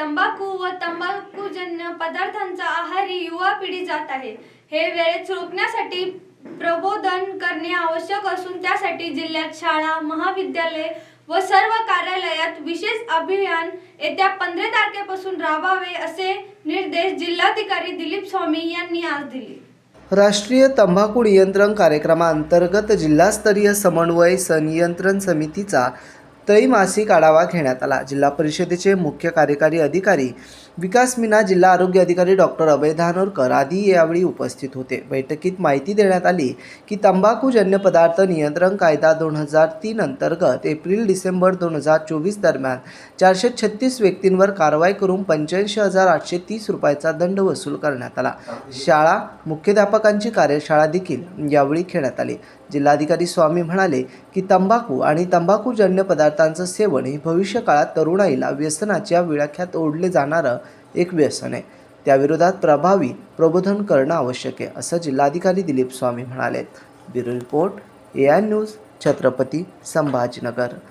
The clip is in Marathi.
तंबाखू व तंबाखूजन्य पदार्थांचा आहारी युवा पिढी जात आहे. हे वेळेत रोखण्यासाठी प्रबोधन करणे आवश्यक असून त्यासाठी जिल्ह्यात शाळा महाविद्यालय व सर्व कार्यालयात विशेष अभियान येत्या पंधरा तारखेपासून राबवावे असे निर्देश जिल्हाधिकारी दिलीप स्वामी यांनी आज दिले. राष्ट्रीय तंबाखू नियंत्रण कार्यक्रमाअंतर्गत जिल्हास्तरीय समन्वय संनियंत्रण समितीचा त्रैमासिक आढावा घेण्यात आला. जिल्हा परिषदेचे मुख्य कार्यकारी अधिकारी विकास मीना जिल्हा आरोग्य अधिकारी डॉक्टर अभय धानोरकर आदी यावेळी उपस्थित होते. बैठकीत माहिती देण्यात आली की तंबाखूजन्य पदार्थ नियंत्रण कायदा दोन हजार तीन अंतर्गत एप्रिल डिसेंबर दोन हजार चोवीस दरम्यान चारशे छत्तीस व्यक्तींवर कारवाई करून पंच्याऐंशी हजार आठशे तीस रुपयाचा दंड वसूल करण्यात आला. शाळा मुख्याध्यापकांची कार्यशाळा देखील यावेळी घेण्यात आली. जिल्हाधिकारी स्वामी म्हणाले की तंबाखू आणि तंबाखूजन्य पदार्थांचं सेवन हे भविष्यकाळात तरुणाईला व्यसनाच्या विळख्यात ओढले जाणारं एक व्यसन आहे. त्याविरोधात प्रभावी प्रबोधन करणं आवश्यक आहे असं जिल्हाधिकारी दिलीप स्वामी म्हणाले. Bureau report A I news Chhatrapati Sambhajinagar.